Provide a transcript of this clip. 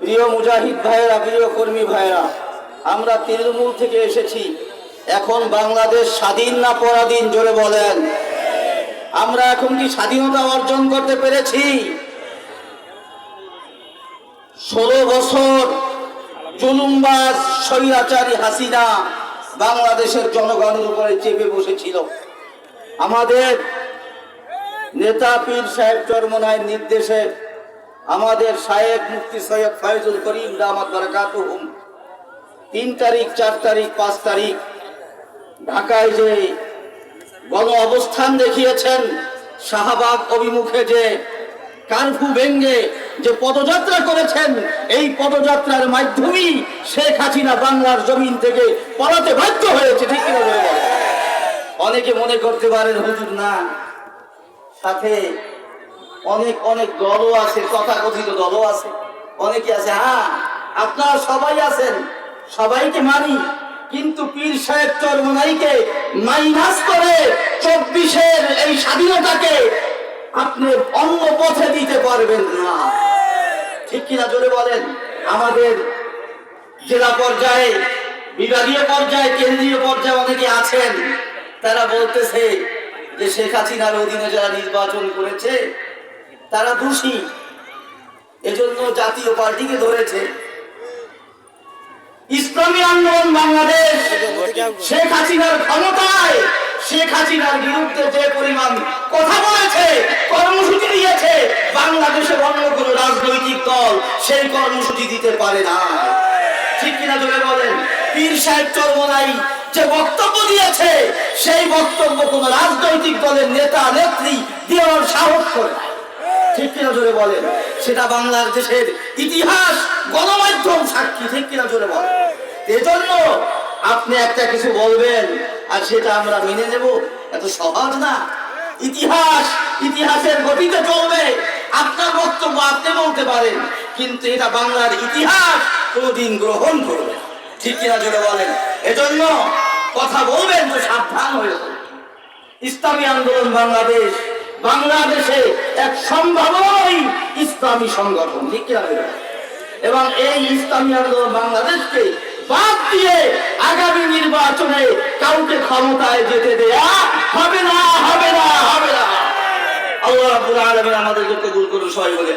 প্রিয় মুজাহিদ ভাইয়েরা, প্রিয় কর্মী ভাইয়েরা, আমরা তৃণমূল থেকে এসেছি। এখন বাংলাদেশ স্বাধীন না পরাধীন, জোরে বলেন। আমরা এখন কি স্বাধীনতা অর্জন করতে পেরেছি? ষোলো বছর জুলুমবাজ স্বৈরাচারী হাসিনা বাংলাদেশের জনগণের উপরে চেপে বসেছিল। আমাদের নেতা পীর সাহেব চরমনায় নির্দেশে আমাদের সাহেব মুফতি সৈয়দ ফয়জুল করিম দামাত বারাকাতুহুম। তিন তারিখ, চার তারিখ, পাঁচ তারিখ ঢাকায় যে গণ অবস্থান দেখিয়েছেন শাহবাগ অভিমুখে যে কারফু ভেঙ্গে যে পদযাত্রা করেছেন, এই পদযাত্রার মাধ্যমেই শেখ হাসিনা বাংলার জমিন থেকে পলাতে বাধ্য হয়েছে, ঠিক অনেকে মনে করতে পারেন, হুজুর না। সাথে অনেক অনেক দলও আছে, তথাকথিত দলও আছে। অনেকে আছে হ্যাঁ আপনারা সবাই আছেন, সবাইকে মানি, কিন্তু পীর সাহেব চরমনাইকে মাইনাস করে চব্বিশের এই স্বাধীনতাকে আপনি অন্য পথে দিতে পারবেন না। ঠিক কিনা জোরে বলেন? আমাদের জেলা পর্যায়ে, বিভাগীয় পর্যায়ে, কেন্দ্রীয় পর্যায়ে অনেকে আছেন, তারা বলতেছে যে শেখ হাসিনার অধীনে যারা নির্বাচন করেছে তারা দোষী। এজন্য জাতীয় পার্টিকে ধরেছে। ইসলামী আন্দোলন বাংলাদেশ, শেখ হাসিনার ক্ষমতায়, শেখ হাসিনার বিরুদ্ধে যে পরিমাণ কথা বলেছে, কর্মসূচি দিয়েছে বাংলাদেশের অন্য কোনো রাজনৈতিক দল সেই কর্মসূচি দিতে পারে না। ঠিক কিনা জোরে বলেন? পীর সাহেব চরমনাই যে বক্তব্য দিয়েছে, সেই বক্তব্য কোন রাজনৈতিক দলের নেতা, নেত্রী দেওয়ার সাহস করে না। ঠিক কিনা জোরে বলেন সেটা বাংলাদেশের ইতিহাস, গণমাধ্যম সাক্ষী জোরে বলেন এজন্য আপনি একটা কিছু বলবেন, আর সেটা আমরা মেনে নেব। এত সহজ না? ইতিহাস, ইতিহাসের গতিতে চলবে। আপনার বক্তব্য আপনি বলতে পারেন, কিন্তু এটা বাংলার ইতিহাস কোনোদিন গ্রহণ করবে ঠিক কিনা জোরে বলেন? এজন্য কথা বলবেন তো সাবধান হয়ে। ইসলামী আন্দোলন বাংলাদেশ বাংলাদেশে এক সম্ভাবনাই ইসলামী সংগঠন এবং এই ইসলামী আন্দোলন বাংলাদেশকে বাদ দিয়ে আগামী নির্বাচনে কাউকে ক্ষমতায় যেতে দেয়া হবে না হবে না হবে না আল্লাহ আমাদেরকে কবুল করুন, সবাই বলে।